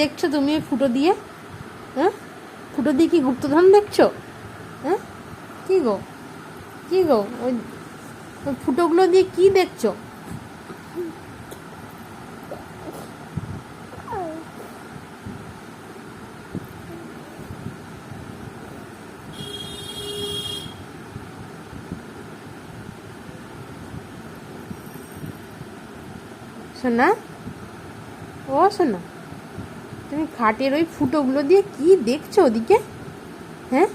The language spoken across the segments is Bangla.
দেখছ তুমি ওই ফুটো দিয়ে? হ্যাঁ? ফুটো দিয়ে কি গুপ্তধন দেখছ? হ্যাঁ? কী গো? কী গো? ওই ফুটোগুলো দিয়ে কি দেখছ? শোনা ও শোনা তুমি খাটের ওই ফুটোগুলো দিয়ে কি দেখছ ওদিকে? হ্যাঁ?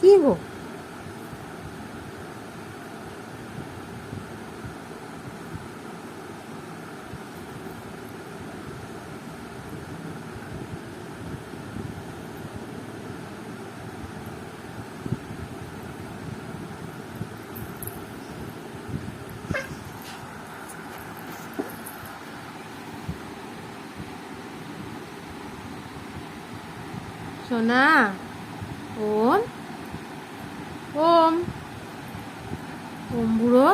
কি গো? সোনা। ওম। ওম। ওম বুড়ো।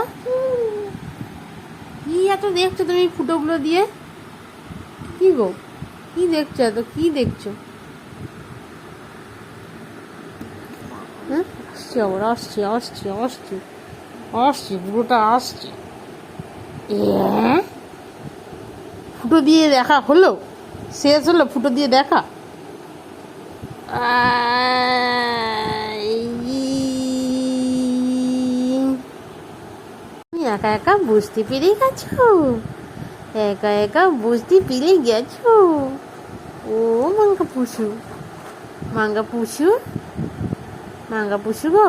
কি এত দেখছ তুমি ফুটোগুলো দিয়ে? কি গো? কি দেখছ এত? কি দেখছ? হ্যাঁ? আসছে আবার, আসছে আসছে আসছে। আসছে, বুড়োটা আসছে। ফুটো দিয়ে দেখা হলো? শেষ হলো ফুটো দিয়ে দেখা? তুমি একা একা বুঝতে পেরে গেছো? একা একা বুঝতে পেরে গেছো? ও মাঙ্গা পুষু মাঙ্গা পুষু মাঙ্গা পুষু গো?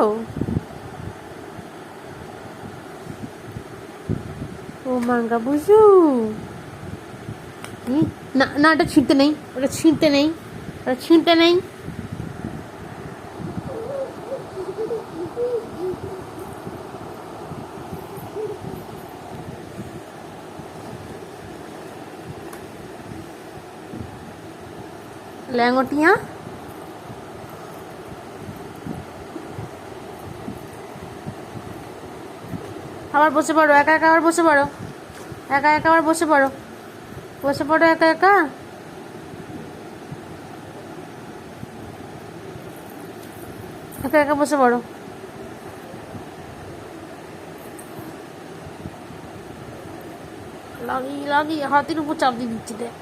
ও মাঙ্গা পুষু না না, ওটা ছিঁড়তে নেই, ওটা ছিঁড়তে নেই, ওটা ছিঁড়তে নেই। ল্যাঙ্গটিয়া আবার বসে পড়ো, একা একা আবার বসে পড়ো। একা একা আবার বসে পড়ো। বসে পড়ো একা একা। একা একা বসে পড়ো। লাগিয়ে লাগিয়ে হাতের উপর চাপ দিয়ে দিচ্ছি, দেখ।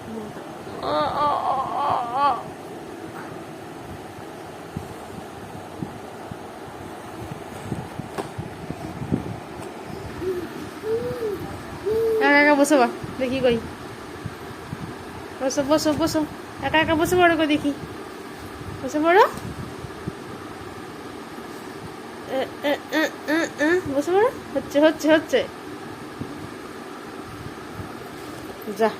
একা একা বসে বা দেখি কই। বসো বসো বসো। একা একা বসে পড়ো কই দেখি। বসে পড়ো। বসে পড়ো। হচ্ছে হচ্ছে হচ্ছে। যা।